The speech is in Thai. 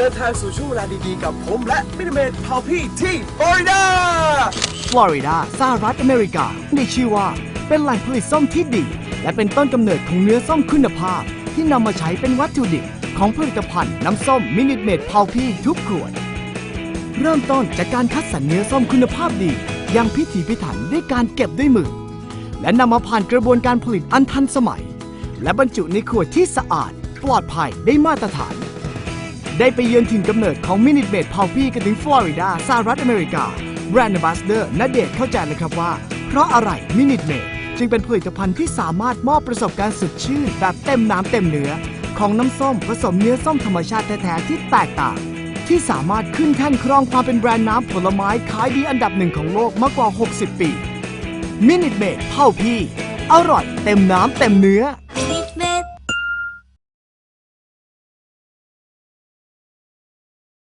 เดินทางสู่ช่วงเวลาดีๆ กับผมและมินเมดเผาพี่ที่ฟลอริดา ฟลอริดาสหรัฐอเมริกาได้ชื่อว่าเป็นแหล่งผลิตส้มที่ดี และเป็นต้นกำเนิดของเนื้อส้มคุณภาพ ที่นำมาใช้เป็นวัตถุดิบของผลิตภัณฑ์น้ำส้มมินิเมดเผาพี่ทุกขวด เริ่มต้นจากการคัดสรรเนื้อส้มคุณภาพดี อย่างพิถีพิถันด้วยการเก็บด้วยมือ และนำมาผ่านกระบวนการผลิตอันทันสมัย และบรรจุในขวดที่สะอาด ปลอดภัยได้มาตรฐาน ได้ไปเยือนถิ่นกำเนิดของมินิเมดพาวพี่กันถึงฟลอริดาสหรัฐอเมริกาแบรนด์บัสเดอร์ณเดชเข้าใจเลยครับว่า เพราะอะไรมินิเมดจึงเป็นผลิตภัณฑ์ที่สามารถมอบประสบการณ์สดชื่นแบบเต็มน้ำเต็มเนื้อ ของน้ำส้มผสมเนื้อส้มธรรมชาติแท้ๆที่แตกต่าง ที่สามารถขึ้นแท่นครองความเป็นแบรนด์น้ำผลไม้ขายดีอันดับหนึ่งของโลกมากกว่า 60 ปีมินิเมดเผาพี่อร่อยเต็มน้ำเต็มเนื้อ